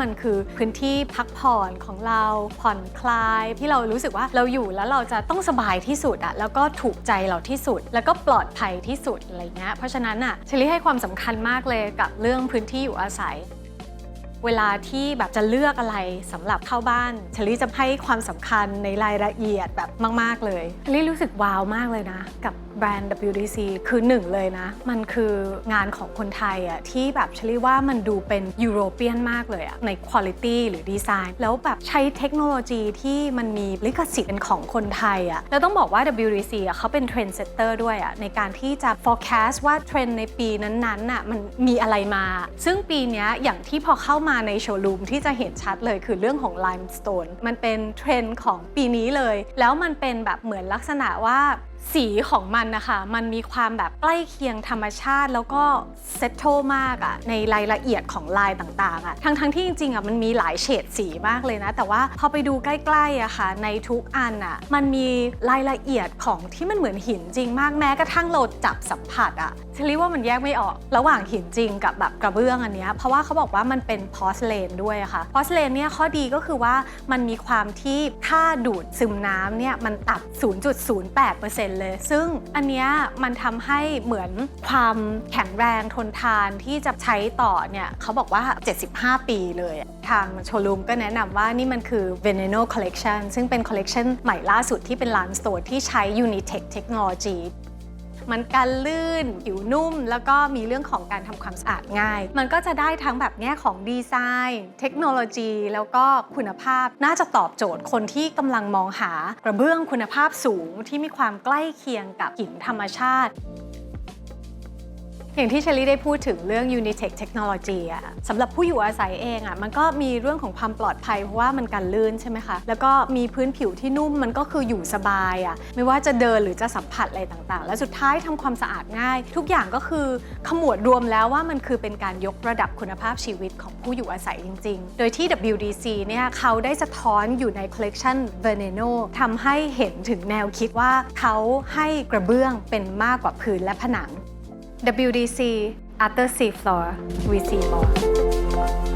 มันคือพื้นที่พักผ่อนของเราผ่อนคลาย ที่เรารู้สึกว่าเราอยู่แล้วเราจะต้องสบายที่สุดอะแล้วก็ถูกใจเราที่สุด แล้วก็ปลอดภัยที่สุดอะไรเงี้ยเพราะฉะนั้นอะเชลิให้ความสำคัญมากเลยกับเรื่องพื้นที่อยู่อาศัย เวลาที่แบบจะเลือกอะไรสำหรับเข้าบ้านเชลิจะให้ความสำคัญในรายละเอียดแบบมาก ๆ เลยเชลิรู้สึกว้าวมากเลยนะ กับแบรนด์ WDC คือหนึ่งเลยนะ มันคืองานของคนไทยอะที่แบบเชลิว่ามันดูเป็นยุโรเปียนมากเลยอะในคุณ i t y หรือดีไซน์ แล้วแบบใช้เทคโนโลยีที่มันมีลิขสิทธิ์เป็นของคนไทยอะแล้วต้องบอกว่า WDC อะเขาเป็นเทรนเซตเตอร์ด้วยอะในการที่จะ forecast ว่าเทรนในปีนั้นๆน่ะมันมีอะไรมา ซึ่งปีนี้อย่างที่พอเข้ามาในโชว์รูมที่จะเห็นชัดเลยคือเรื่องของ limestone มันเป็นเทรนด์ของปีนี้เลย แล้วมันเป็นแบบเหมือนลักษณะว่า สีของมันนะคะ มันมีความแบบใกล้เคียงธรรมชาติ แล้วก็เซตโตมากอะในรายละเอียดของลายต่างๆอะทั้งๆทที่จริงๆอะมันมีหลายเฉดสีมากเลยนะ แต่ว่าพอไปดูใกล้ๆอะค่ะ ในทุกอันอะมันมีรายละเอียดของที่มันเหมือนหินจริงมากแม้กระทั่งเราจับสัมผัสอะเชลิว่ามันแยกไม่ออก ระหว่างหินจริงกับแบบกระเบื้องอันเนี้ยเพราะว่าเขาบอกว่ามันเป็นพอสเลนด้วยะค่ะพอสเลนเนี่ยข้อดีก็คือว่ามันมีความที่ค่าดูดซึมน้ำเนี่ยมันต่ำ0.08%เลย ซึ่งอันเนี้ยมันทำให้เหมือนความแข็งแรงทนทานที่จะใช้ต่อเนี่ยเขาบอกว่า 75 ปีเลยทางโชลูมก็แนะนำว่านี่มันคือ Veneno Collection ซึ่งเป็นคอลเลกชันใหม่ล่าสุดที่เป็นร้านสโตร์ที่ใช้ Unitech Technology มันกันลื่น ผิวนุ่ม แล้วก็มีเรื่องของการทำความสะอาดง่าย มันก็จะได้ทั้งแบบแง่ของดีไซน์ เทคโนโลยี แล้วก็คุณภาพน่าจะตอบโจทย์คนที่กำลังมองหากระเบื้องคุณภาพสูงที่มีความใกล้เคียงกับหินธรรมชาติ อย่างที่เชลี่ได้พูดถึงเรื่อง Unitech Technology อะสำหรับผู้อยู่อาศัยเองอะมันก็มีเรื่องของความปลอดภัยเพราะว่ามันกันลื่นใช่ไหมคะ แล้วก็มีพื้นผิวที่นุ่มมันก็คืออยู่สบายอะไม่ว่าจะเดินหรือจะสัมผัสอะไรต่างๆ และสุดท้ายทำความสะอาดง่าย ทุกอย่างก็คือขมวดรวมแล้วว่ามันคือเป็นการยกระดับคุณภาพชีวิตของผู้อยู่อาศัยจริง ๆ โดยที่ WDC เนี่ยเขาได้สะท้อนอยู่ในคอลเลกชัน Veneno ทำให้เห็นถึงแนวคิดว่าเขาให้กระเบื้องเป็นมากกว่าพื้นและผนัง WDC, Upper Sea Floor, we see more.